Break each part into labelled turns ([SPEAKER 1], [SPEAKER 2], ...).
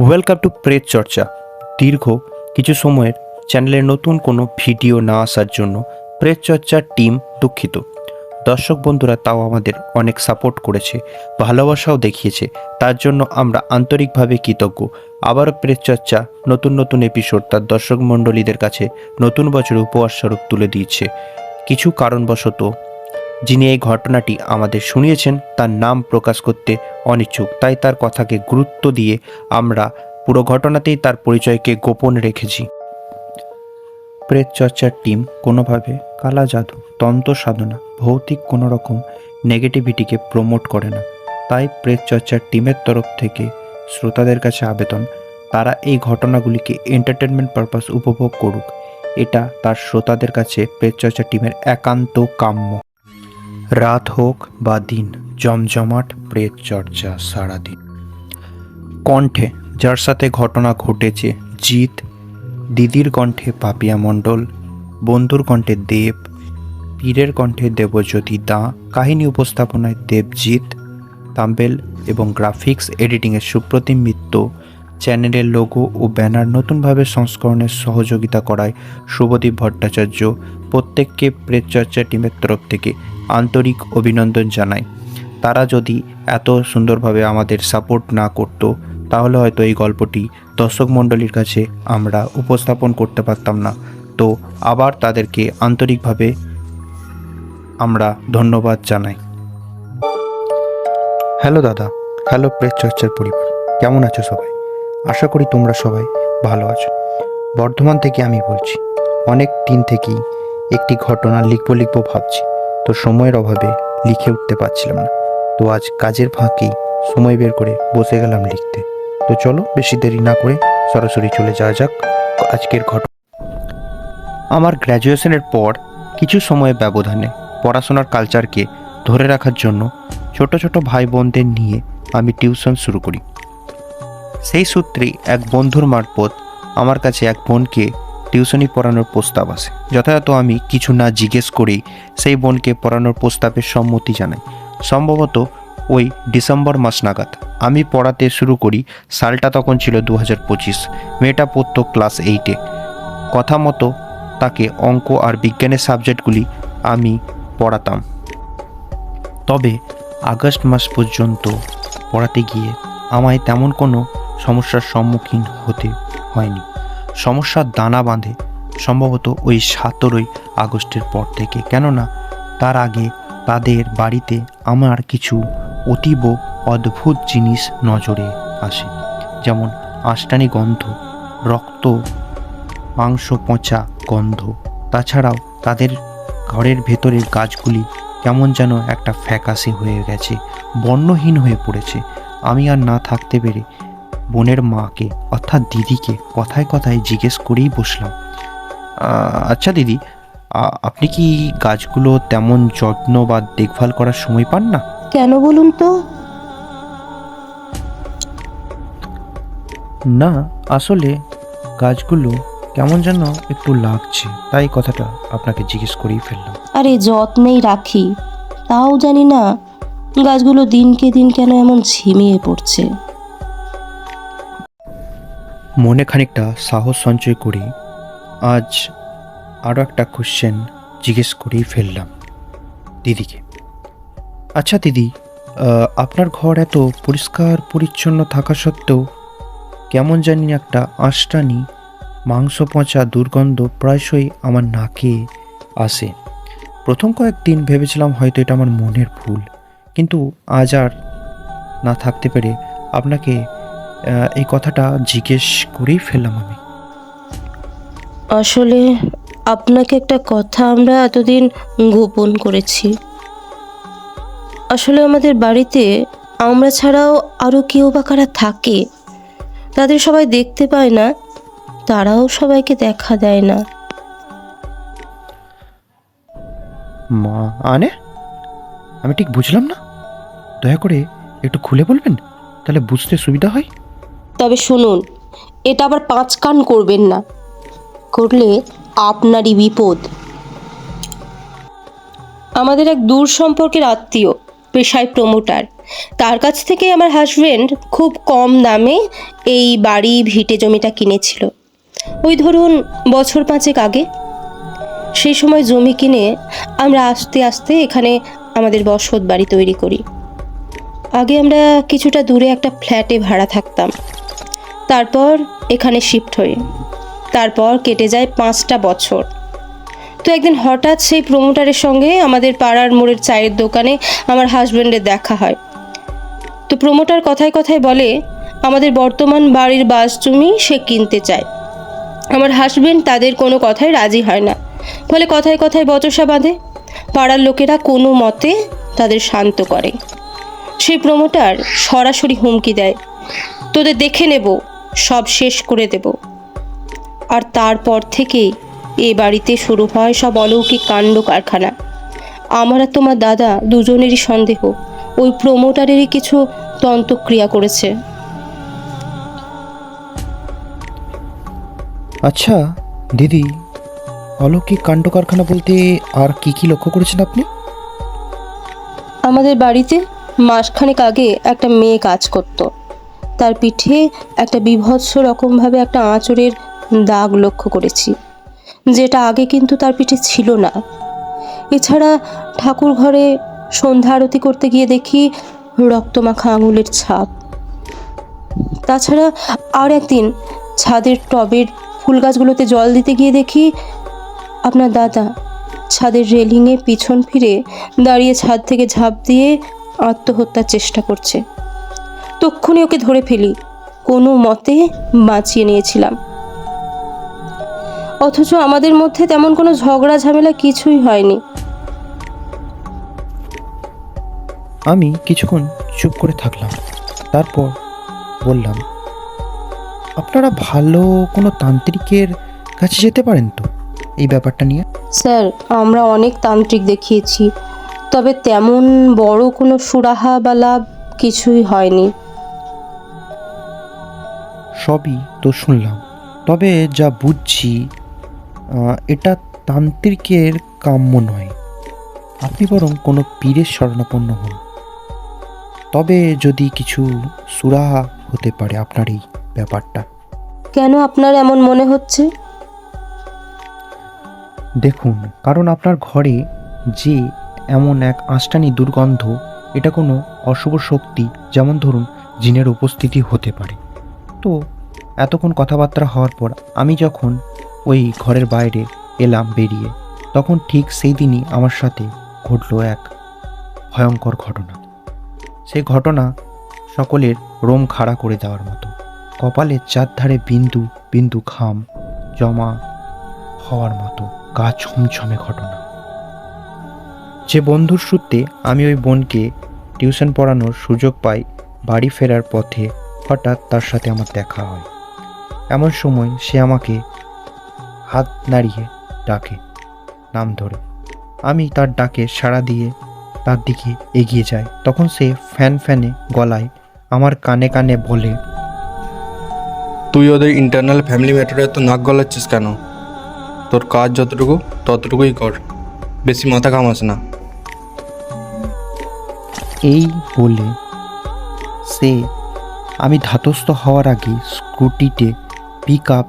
[SPEAKER 1] Welcome to প্রেত চর্চা দীর্ঘ কিছু সময়ের চ্যানেলের নতুন কোনো ভিডিও না আসার জন্য প্রেত চর্চার টিম দুঃখিত। দর্শক বন্ধুরা, তাও আমাদের অনেক সাপোর্ট করেছে, ভালোবাসাও দেখিয়েছে। তার জন্য আমরা আন্তরিকভাবে কৃতজ্ঞ। আবারও প্রেত চর্চা নতুন নতুন এপিসোড তার দর্শক মণ্ডলীদের কাছে নতুন বছর উপহার স্বরূপ তুলে দিয়েছে। কিছু কারণবশত যিনি এই ঘটনাটি আমাদের শুনিয়েছেন, তার নাম প্রকাশ করতে অনিচ্ছুক। তাই তার কথাকে গুরুত্ব দিয়ে আমরা পুরো ঘটনাতেই তার পরিচয়কে গোপন রেখেছি। প্রেত চর্চার টিম কোনোভাবে কালা জাদু, তন্ত্র সাধনা, ভৌতিক কোনো রকম নেগেটিভিটিকে প্রমোট করে না। তাই প্রেত চর্চার টিমের তরফ থেকে শ্রোতাদের কাছে আবেদন, তারা এই ঘটনাগুলিকে এন্টারটেনমেন্ট পারপাস উপভোগ করুক। এটা তার শ্রোতাদের কাছে প্রেত চর্চা টিমের একান্ত কাম্য। রাত হোক বা দিন, জমজমাট প্রেত চর্চা সারাদিন। কণ্ঠে যার সাথে ঘটনা ঘটেছে জিৎ, দিদির কণ্ঠে পাপিয়া মণ্ডল, বন্ধুর কণ্ঠে দেব, পীরের কণ্ঠে দেবজ্যোতি দা, কাহিনী উপস্থাপনায় দেবজিৎ, তাম্বেল এবং গ্রাফিক্স এডিটিংয়ের সুপ্রতিম মিত্র চ্যানেলের লোগো ও ব্যানার নতুনভাবে সংস্করণের সহযোগিতা করায় শুভদীপ ভট্টাচার্য প্রত্যেককে প্রেতচর্চা টিমের তরফ থেকে আন্তরিক অভিনন্দন জানাই। তারা যদি এত সুন্দরভাবে আমাদের সাপোর্ট না করতো, তাহলে হয়তো এই গল্পটি দর্শক মণ্ডলীর কাছে আমরা উপস্থাপন করতে পারতাম না। তো আবার তাদেরকে আন্তরিকভাবে আমরা ধন্যবাদ জানাই। হ্যালো দাদা, হ্যালো প্রেস চর্চার পরিবার, কেমন আছো সবাই? আশা করি তোমরা সবাই ভালো আছো। বর্ধমান থেকে আমি বলছি, অনেক দিন থেকেই একটি ঘটনা লিখব লিখব ভাবছি। তো সময়ের অভাবে লিখে উঠতে পারছিলাম না। তো আজ কাজের ফাঁকেই সময় বের করে বসে গেলাম লিখতে। তো চলো বেশি দেরি না করে সরাসরি চলে যাওয়া যাক আজকের ঘটনা আমার গ্র্যাজুয়েশনের পর কিছু সময়ের ব্যবধানে পড়াশোনার কালচারকে ধরে রাখার জন্য ছোট ছোট ভাই বোনদের নিয়ে আমি টিউশন শুরু করি। সেই সূত্রেই এক বন্ধুর মারফত আমার কাছে এক বোনকে টিউশনি পড়ানোর প্রস্তাব আসে যথাযথ আমি কিছু না জিজ্ঞেস করেই সেই বোনকে পড়ানোর প্রস্তাবের সম্মতি জানাই। সম্ভবত ওই ডিসেম্বর মাস নাগাদ। আমি পড়াতে শুরু করি, সালটা তখন ছিল দু হাজার পঁচিশ। মেয়েটা পড়তো ক্লাস এইটে কথা মতো তাকে অঙ্ক আর বিজ্ঞানের সাবজেক্টগুলি আমি পড়াতাম। তবে আগস্ট মাস পর্যন্ত পড়াতে গিয়ে আমায় তেমন কোনো সমস্যার সম্মুখীন হতে হয়নি। সমস্যার দানা বাঁধে। সম্ভবত ওই সতেরোই আগস্টের পর থেকে। কেননা, তার আগে তাদের বাড়িতে আমার কিছু অতীব অদ্ভুত জিনিস নজরে আসে। যেমন আষ্টানি গন্ধ, রক্ত, মাংস পচা গন্ধ। তাছাড়াও তাদের ঘরের ভেতরের গাছগুলি কেমন যেন একটা ফ্যাকাশে হয়ে গেছে, বর্ণহীন হয়ে পড়েছে। আমি আর না থাকতে পেরে বোনের মাকে অর্থাৎ দিদিকে কথায় কথায় জিজ্ঞেস করেই বসলাম। আচ্ছা দিদি আপনি কি গাছগুলো তেমন যত্ন বা দেখভাল করার সময় পান না?
[SPEAKER 2] কেন বলুন তো?
[SPEAKER 1] না আসলে গাছগুলো কেমন যেন একটু লাগছে তাই কথাটা আপনাকে জিজ্ঞেস করেই ফেললাম।
[SPEAKER 2] আরে যত্নেই রাখি তাও জানি না গাছগুলো দিনকে দিন কেন এমন ঝিমিয়ে পড়ছে।
[SPEAKER 1] মনে খানিকটা সাহস সঞ্চয় করে, আজ আরও একটা কোশ্চেন জিজ্ঞেস করেই ফেললাম। দিদিকে আচ্ছা দিদি আপনার ঘর এত পরিষ্কার পরিচ্ছন্ন থাকা সত্ত্বেও কেমন জানি একটা আষ্টানি মাংস পচা দুর্গন্ধ প্রায়শই আমার নাকে আসে। প্রথম কয়েকদিন ভেবেছিলাম হয়তো এটা আমার মনের ভুল, কিন্তু আজ আর না থাকতে পেরে আপনাকে এই কথাটা জিজ্ঞেস করেই ফেললাম আমি।
[SPEAKER 2] আসলে আপনাকে একটা কথা আমরা এতদিন গোপন করেছি। আসলে আমাদের বাড়িতে আমরা ছাড়াও আরও কেউ বা কারা থাকে তাদের সবাই দেখতে পায় না তারাও সবাইকে দেখা দেয় না।
[SPEAKER 1] মা আনে? আমি ঠিক বুঝলাম না। দয়া করে একটু খুলে বলবেন তাহলে বুঝতে সুবিধা হয়।
[SPEAKER 2] তবে শুনুন, এটা আবার পাঁচ কান করবেন না। করলে আপনারই বিপদ। আমাদের এক দূর সম্পর্কের আত্মীয়, পেশায় প্রমোটার তার কাছ থেকে আমার হাজবেন্ড খুব কম দামে এই বাড়ি ভিটে জমিটা কিনেছিল। ওই ধরুন বছর পাঁচেক আগে। সেই সময় জমি কিনে আমরা আস্তে আস্তে এখানে আমাদের বসত বাড়ি তৈরি করি। আগে আমরা কিছুটা দূরে একটা ফ্ল্যাটে ভাড়া থাকতাম। তারপর এখানে শিফট হই। তারপর কেটে যায় পাঁচটা বছর। তো একদিন হঠাৎ সেই প্রমোটারের সঙ্গে আমাদের পাড়ার মোড়ের চায়ের দোকানে আমার হাজব্যান্ডের দেখা হয়। তো প্রমোটার কথায় কথায় বলে, আমাদের বর্তমান বাড়ির বাস জমি সে কিনতে চায়। আমার হাজবেন্ড তাদের কোনো কথায় রাজি হয় না। ফলে কথায় কথায় বচসা বাঁধে। পাড়ার লোকেরা কোনো মতে তাদের শান্ত করে। সেই প্রমোটার সরাসরি হুমকি দেয়। তোদের দেখে নেব। সব শেষ করে দেব। আর তারপর থেকেই এ বাড়িতে শুরু হয় সব অলৌকিক কাণ্ড কারখানা। আমার আর তোমার দাদা দুজনেরই সন্দেহ ওই প্রমোটারেরই কিছু তন্ত্রক্রিয়া করেছে।
[SPEAKER 1] আচ্ছা দিদি অলৌকিক কাণ্ড কারখানা বলতে আর কি কি লক্ষ্য করেছেন আপনি?
[SPEAKER 2] আমাদের বাড়িতে মাসখানেক আগে একটা মেয়ে কাজ করত। তার পিঠে একটা বিভৎস রকমভাবে একটা আঁচড়ের দাগ লক্ষ্য করেছি, যেটা আগে কিন্তু তার পিঠে ছিল না। এছাড়া ঠাকুর ঘরে সন্ধ্যা আরতি করতে গিয়ে দেখি রক্তমাখা আঙুলের ছাপ। তাছাড়া আর একদিন ছাদের টবের ফুল গাছগুলোতে জল দিতে গিয়ে দেখি আপনার দাদা ছাদের রেলিংয়ে পিছন ফিরে দাঁড়িয়ে ছাদ থেকে ঝাঁপ দিয়ে আত্মহত্যার চেষ্টা করছে। তক্ষুনি ওকে ধরে ফেলি। কোনো মতে বাঁচিয়ে নিয়েছিলাম। অথচ আমাদের মধ্যে তেমন কোনো ঝগড়া ঝামেলা কিছুই হয়নি।
[SPEAKER 1] আমি কিছুক্ষণ চুপ করে থাকলাম। তারপর বললাম আপনারা ভালো কোনো তান্ত্রিকের কাছে যেতে পারেন তো এই ব্যাপারটা নিয়ে?
[SPEAKER 2] স্যার আমরা অনেক তান্ত্রিক দেখিয়েছি তবে তেমন বড় কোনো সুরাহা বা লাভ কিছুই হয়নি।
[SPEAKER 1] সবই তো শুনলাম। তবে যা বুঝছি এটা তান্ত্রিকের কাম্য নয়। আপনি বরং কোনো পীরের শরণাপন্ন হন। তবে যদি কিছু সুরাহা হতে পারে আপনার এই ব্যাপারটা।
[SPEAKER 2] কেন আপনার এমন মনে হচ্ছে?
[SPEAKER 1] দেখুন কারণ আপনার ঘরে যে এমন এক আষ্টানি দুর্গন্ধ এটা কোনো অশুভ শক্তি যেমন ধরুন জিনের উপস্থিতি হতে পারে। তো? এতক্ষণ কথাবার্তা হওয়ার পর আমি যখন ওই ঘরের বাইরে এলাম বেরিয়ে, তখন ঠিক সেই দিনই আমার সাথে ঘটলো এক ভয়ঙ্কর ঘটনা। সেই ঘটনা সকলের রোম খাড়া করে দেওয়ার মতো। কপালের চারধারে বিন্দু বিন্দু ঘাম জমা হওয়ার মতো গা ছমছমে ঘটনা। যে বন্ধুর সূত্রে আমি ওই বোনকে টিউশন পড়ানোর সুযোগ পাই বাড়ি ফেরার পথে হঠাৎ তার সাথে আমার দেখা হয়। এমন সময় সে আমাকে হাত নাড়িয়ে ডাকে নাম ধরে। আমি তার ডাকে সাড়া দিয়ে তার দিকে এগিয়ে যাই। তখন সে ফ্যান ফ্যানে গলায় আমার কানে কানে বলে
[SPEAKER 3] তুই ওদের ইন্টারনাল ফ্যামিলি ম্যাটারে তো নাক গলাচ্ছিস কেন? তোর কাজ যতটুকু ততটুকুই কর। বেশি মাথা ঘামাস না।
[SPEAKER 1] এই বলে সে আমি ধাতস্থ হওয়ার আগে স্কুটিতে পিক আপ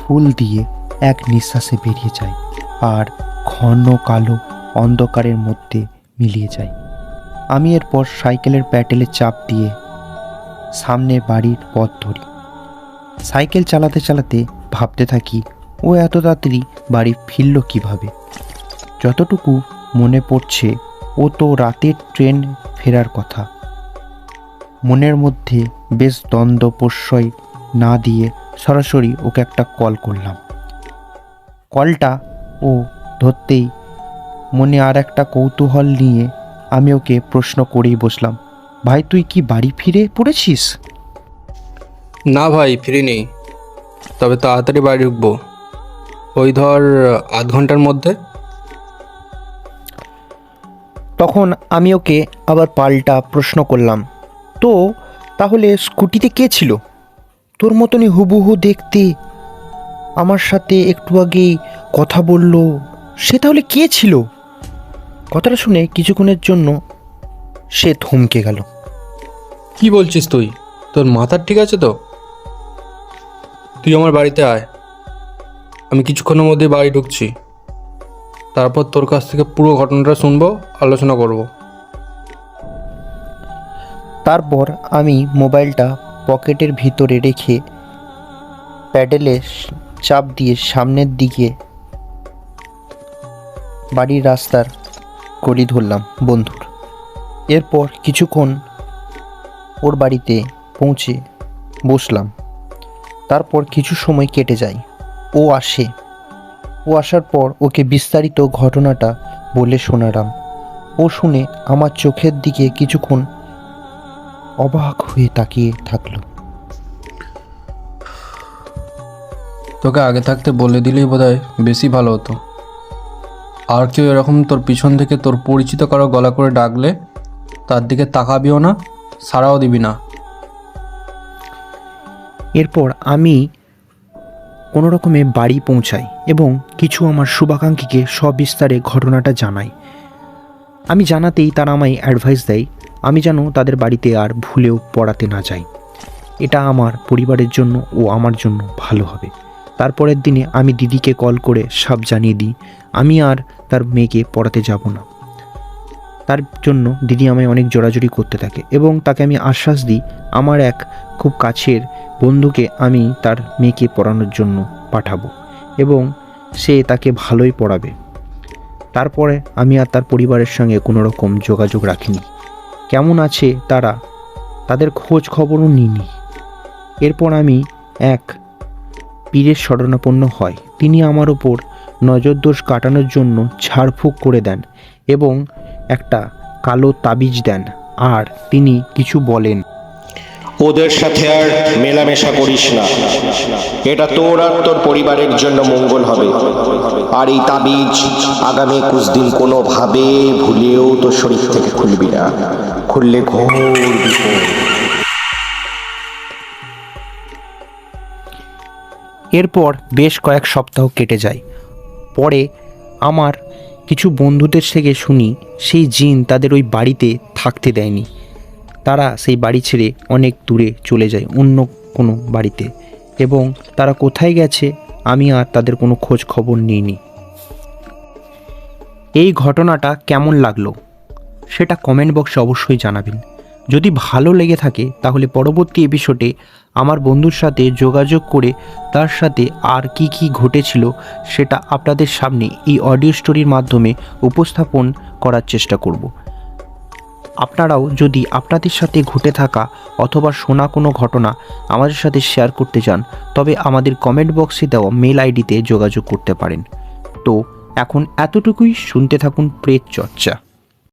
[SPEAKER 1] ফুল দিয়ে এক নিঃশ্বাসে বেরিয়ে যাই আর ঘন কালো অন্ধকারের মধ্যে মিলিয়ে যায় আমি এরপর সাইকেলের প্যাডেলে চাপ দিয়ে সামনে বাড়ির পথ ধরি। সাইকেল চালাতে চালাতে ভাবতে থাকি, ও এত তাড়াতাড়ি বাড়ি ফিরল কীভাবে? যতটুকু মনে পড়ছে, ও তো রাতের ট্রেন ফেরার কথা। মনের মধ্যে বেশ দ্বন্দ্ব প্রশ্রয় না দিয়ে সরাসরি ওকে একটা কল করলাম। কলটা ও ধরতেই মনে আর একটা কৌতূহল নিয়ে আমি ওকে প্রশ্ন করেই বসলাম ভাই তুই কি বাড়ি ফিরে পড়েছিস?
[SPEAKER 3] না ভাই ফিরিনি। তবে তাড়াতাড়ি বাড়ি ঢুকবো। ওই ধর আধ ঘণ্টার মধ্যে?
[SPEAKER 1] তখন আমি ওকে আবার পাল্টা প্রশ্ন করলাম তো তাহলে স্কুটিতে কে ছিল? তোর মতনই হুবহু দেখতে, আমার সাথে একটু আগেই কথা বলল। সে তাহলে কে ছিল? কথাটা শুনে কিছুক্ষণের জন্য সে থমকে গেল।
[SPEAKER 3] কি বলছিস তুই? তোর মাথার ঠিক আছে তো? তুই আমার বাড়িতে আয়। আমি কিছুক্ষণের মধ্যে বাড়ি ঢুকছি। তারপর তোর কাছ থেকে পুরো ঘটনাটা শুনব, আলোচনা করব।
[SPEAKER 1] তারপর আমি মোবাইলটা পকেটের ভিতরে রেখে প্যাডেলে চাপ দিয়ে সামনের দিকে বাড়ির রাস্তার গলি ধরলাম বন্ধুর। এরপর কিছুক্ষণ ওর বাড়িতে পৌঁছে বসলাম। তারপর কিছু সময় কেটে যায়। ও আসে। ও আসার পর ওকে বিস্তারিত ঘটনাটা বলে শোনালাম। ও শুনে আমার চোখের দিকে কিছুক্ষণ অবাক হয়ে তাকিয়ে থাকল।
[SPEAKER 3] তোকে আগে থাকতে বলে দিলেই বোধহয় বেশি ভালো হতো। আর কেউ এরকম তোর পিছন থেকে তোর পরিচিত কারও গলা করে ডাকলে তার দিকে তাকাবিও না সারাও দিবি না।
[SPEAKER 1] এরপর আমি কোনো রকমে বাড়ি পৌঁছাই এবং কিছু আমার শুভাকাঙ্ক্ষীকে সবিস্তারে ঘটনাটা জানাই। আমি জানাতেই তারা আমায় অ্যাডভাইস দেয়, আমি যেন তাদের বাড়িতে আর ভুলেও পড়াতে না যাই। এটা আমার পরিবারের জন্য ও আমার জন্য ভালো হবে। তারপরের দিনে আমি দিদিকে কল করে সব জানিয়ে দিই, আমি আর তার মেয়েকে পড়াতে যাব না। তার জন্য দিদি আমায় অনেক জোরাজুরি করতে থাকে এবং তাকে আমি আশ্বাস দিই, আমার এক খুব কাছের বন্ধুকে আমি তার মেয়েকে পড়ানোর জন্য পাঠাবো এবং সে তাকে ভালোই পড়াবে। তারপরে আমি আর তার পরিবারের সঙ্গে কোনো রকম যোগাযোগ রাখিনি। কেমন আছে তারা, তাদের খোঁজ খবরও নিইনি। এরপর আমি এক পীরের শরণাপন্ন হয়। তিনি আমার ওপর নজরদোষ কাটানোর জন্য ঝাড়ফুঁক করে দেন এবং একটা কালো তাবিজ দেন, আর তিনি কিছু বলেন।
[SPEAKER 4] ওদের সাথে আর মেলামেশা করিস না। এটা তোর আর তোর পরিবারের জন্য মঙ্গল হবে। আর এই তাবিজ আগামী একুশ দিন কোনোভাবে ভুলেও তোর শরীর থেকে খুলবি না। খুললে ঘোর
[SPEAKER 1] এরপর বেশ কয়েক সপ্তাহ কেটে যায়। পরে আমার কিছু বন্ধুদের থেকে শুনি সেই জিন তাদের ওই বাড়িতে থাকতে দেয়নি। তারা সেই বাড়ি ছেড়ে অনেক দূরে চলে যায়, অন্য কোনো বাড়িতে। এবং তারা কোথায় গেছে, আমি আর তাদের কোনো খোঁজ খবর নিইনি। এই ঘটনাটা কেমন লাগল? সেটা কমেন্ট বক্সে অবশ্যই জানাবেন। যদি ভালো লেগে থাকে, তাহলে পরবর্তী এপিসোডে আমার বন্ধুর সাথে যোগাযোগ করে তার সাথে আর কি কি ঘটেছিল, সেটা আপনাদের সামনে এই অডিও স্টোরির মাধ্যমে উপস্থাপন করার চেষ্টা করব। আপনারাও যদি আপনাদের সাথে ঘটে থাকা অথবা শোনা কোনো ঘটনা আমাদের সাথে শেয়ার করতে চান, তবে আমাদের কমেন্ট বক্সে দেওয়া মেল আইডিতে যোগাযোগ করতে পারেন। তো এখন এতটুকুই, শুনতে থাকুন প্রেত চর্চা।